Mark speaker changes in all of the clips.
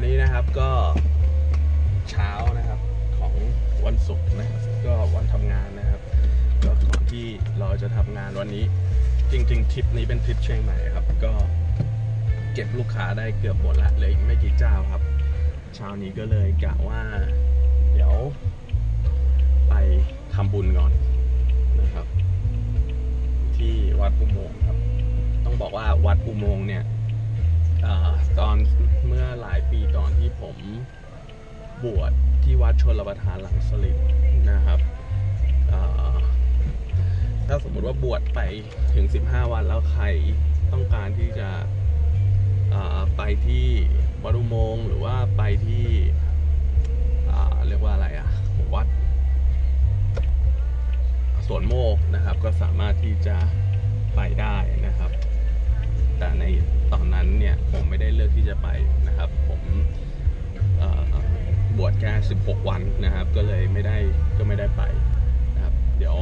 Speaker 1: วันนี้นะครับก็เช้านะครับของวันศุกร์นะครับก็วันทำงานนะครับก็ก่อนที่เราจะทำงานวันนี้ จริง ๆทริปนี้เป็นทริปเชียงใหม่ครับ ก็เก็บลูกค้าได้เกือบหมดละเหลืออีกไม่กี่เจ้าครับ เช้านี้ก็เลยกะว่า เดี๋ยว ไปทำบุญก่อนนะครับ ที่วัดอุโมงค์ครับ ต้องบอกว่าวัดอุโมงค์เนี่ยอตอนเมื่อหลายปี บวชที่วัดชนรประทานหลังสลิดนะครับถ้าสมมติว่าบวชไปถึง 15 วันแล้วใครต้องการที่จะไปที่วัดอุมงหรือว่าไปที่เรียกว่าอะไรอะวัดสวนโมกนะครับ ก็สามารถที่จะไปได้นะครับ แต่ในตอนนั้นเนี่ยผมไม่ได้เลือกที่จะไปนะครับ ผม 16 วันนะครับ ก็เลยไม่ได้ก็ไม่ได้ไปนะครับ เดี๋ยว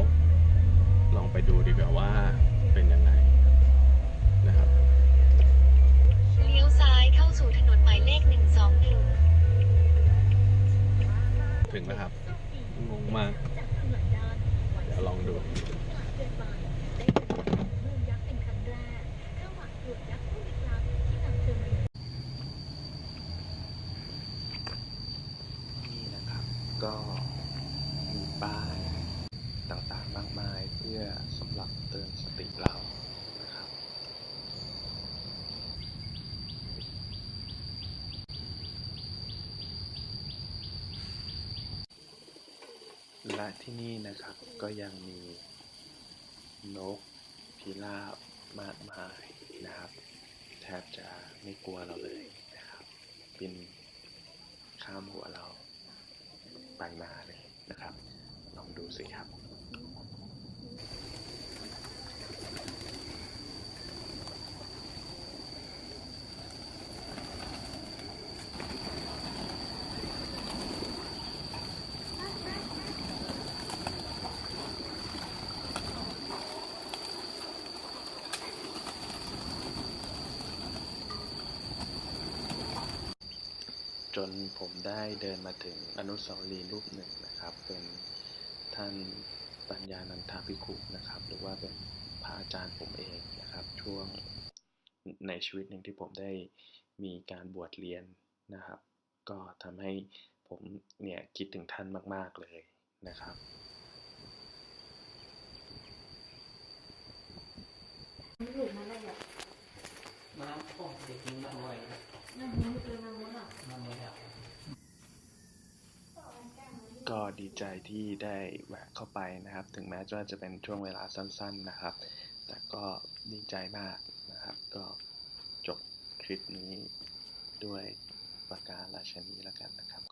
Speaker 1: ลองไปดูดีกว่าว่าเป็นยังไงนะครับ
Speaker 2: เลี้ยวซ้ายเข้าสู่ถนนหมายเลข 121
Speaker 1: ถึงแล้วครับงงมาก เดี๋ยวลองดู
Speaker 3: นี่นะครับ ก็มีป้ายต่างๆมากมายเพื่อสำหรับเตือนสติเรานะครับและที่นี่นะครับก็ยังมีนกพิราบมากมายนะครับ แทบจะไม่กลัวเราเลยนะครับ บินข้ามหัวเรา ไปมาเลยนะครับ ลองดูสิครับ จนผมได้เดินมาถึงอนุสาวรีย์รูปหนึ่งนะครับ เป็นท่านปัญญานันทาภิกขุนะครับ หรือว่าเป็นพระอาจารย์ผมเองนะครับ ช่วงในชีวิตหนึ่งที่ผมได้มีการบวชเรียนนะครับ ก็ทำให้ผมเนี่ยคิดถึงท่านมาก ๆ เลยนะครับ
Speaker 4: น้ำของเด็กน้ำไว้น้ำไว้ครับ
Speaker 3: ก็ดี ใจที่ได้แวะเข้าไปนะครับ ถึงแม้ว่าจะเป็นช่วงเวลาสั้น ๆนะครับ แต่ก็ดีใจมากนะครับ ก็จบคลิปนี้ด้วยประการราชนีแล้วกันนะครับ